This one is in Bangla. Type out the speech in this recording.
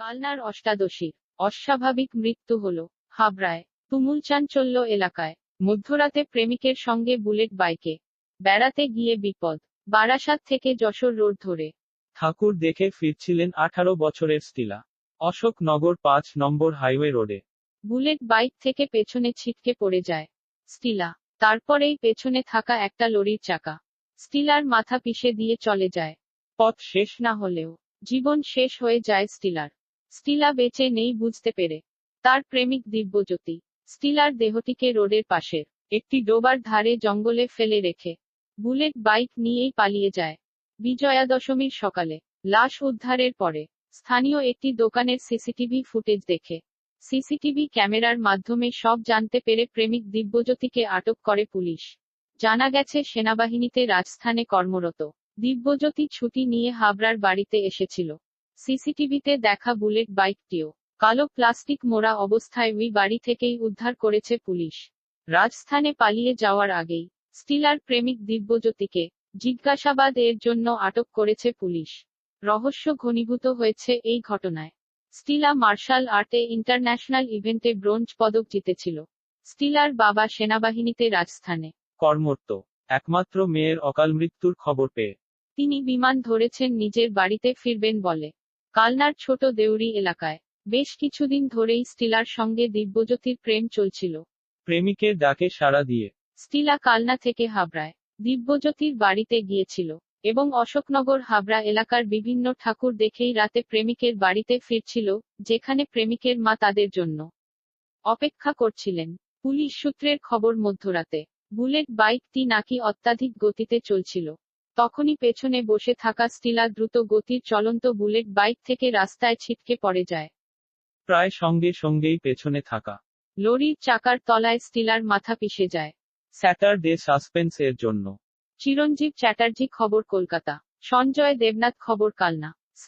কালনার অষ্টাদশীর অস্বাভাবিক মৃত্যু হল হাবড়ায় তুমুল চাঞ্চল্য এলাকায় মধ্যরাতে প্রেমিকের সঙ্গে বুলেট বাইকে বেড়াতে গিয়ে বিপদ বারাসাত থেকে যশোর রোড ধরে। ঠাকুর দেখে ফিরছিলেন আঠারো বছরের স্টিলা অশোকনগর পাঁচ নম্বর হাইওয়ে রোডে। বুলেট বাইক থেকে পেছনে ছিটকে পড়ে যায় স্টিলা তারপরেই পেছনে থাকা একটা লরির চাকা স্টিলার মাথা পিষে দিয়ে চলে যায়। পথ শেষ না হলেও জীবন শেষ হয়ে যায় স্টিলার স্টিলা বেঁচে নেই বুঝতে পেরে। তার প্রেমিক দিব্যজ্যোতি, স্টিলার দেহটিকে রোডের পাশের একটি ডোবার ধারে জঙ্গলে ফেলে রেখে, বুলেট বাইক নিয়েই পালিয়ে যায়। বিজয়া দশমীর সকালে, লাশ উদ্ধারের পরে, স্থানীয় একটি দোকানের সিসিটিভি ফুটেজ দেখে। সিসিটিভি ক্যামেরার মাধ্যমে সব জানতে পেরে প্রেমিক দিব্যজ্যোতিকে আটক করে পুলিশ। জানা গেছে, সেনাবাহিনীতে রাজস্থানে কর্মরত। দিব্যজ্যোতি ছুটি নিয়ে হাবড়ার বাড়িতে এসেছিল। সিসিটিভিতে দেখা বুলেট বাইকটিও কালো প্লাস্টিক মোড়া অবস্থায় ওই বাড়ি থেকেই উদ্ধার করেছে পুলিশ। রাজস্থানে পালিয়ে যাওয়ার আগেই স্টিলার প্রেমিক দিব্যজ্যোতিকে জিজ্ঞাসাবাদ এর জন্য আটক করেছে পুলিশ। রহস্য ঘনীভূত হয়েছে এই ঘটনায়। স্টিলা মার্শাল আর্টে ইন্টারন্যাশনাল ইভেন্টে ব্রোঞ্জ পদক জিতেছিল। স্টিলার বাবা সেনাবাহিনীতে রাজস্থানে। কর্মরত। একমাত্র মেয়ের অকাল মৃত্যুর খবর পেয়ে। তিনি বিমান ধরেছেন নিজের বাড়িতে ফিরবেন বলে। কালনার ছোট দেউরি এলাকায়। বেশ কিছুদিন ধরেই স্টিলার সঙ্গে দিব্যজ্যোতির প্রেম চলছিল। প্রেমিকের ডাকে সাড়া দিয়ে। স্টিলা কালনা থেকে হাবড়ায়। দিব্যজ্যোতির বাড়িতে গিয়েছিল এবং অশোকনগর হাবড়া এলাকার বিভিন্ন ঠাকুর দেখেই রাতে প্রেমিকের বাড়িতে ফিরছিল যেখানে প্রেমিকের মা তাদের জন্য অপেক্ষা করছিলেন। পুলিশ সূত্রের খবর মধ্যরাতে। বুলেট বাইকটি নাকি অত্যাধিক গতিতে চলছিল। তখনই পেছনে বসে থাকা স্টিলা দ্রুত গতির চলন্ত বুলেট বাইক থেকে রাস্তায় ছিটকে পড়ে যায়। প্রায় সঙ্গে সঙ্গেই পেছনে থাকা। লরির চাকার তলায় স্টিলার মাথা পিষে যায়। স্যাটারডে সাসপেন্স এর জন্য। চিরঞ্জীব চ্যাটার্জি খবর কলকাতা। সঞ্জয় দেবনাথ খবর কালনা।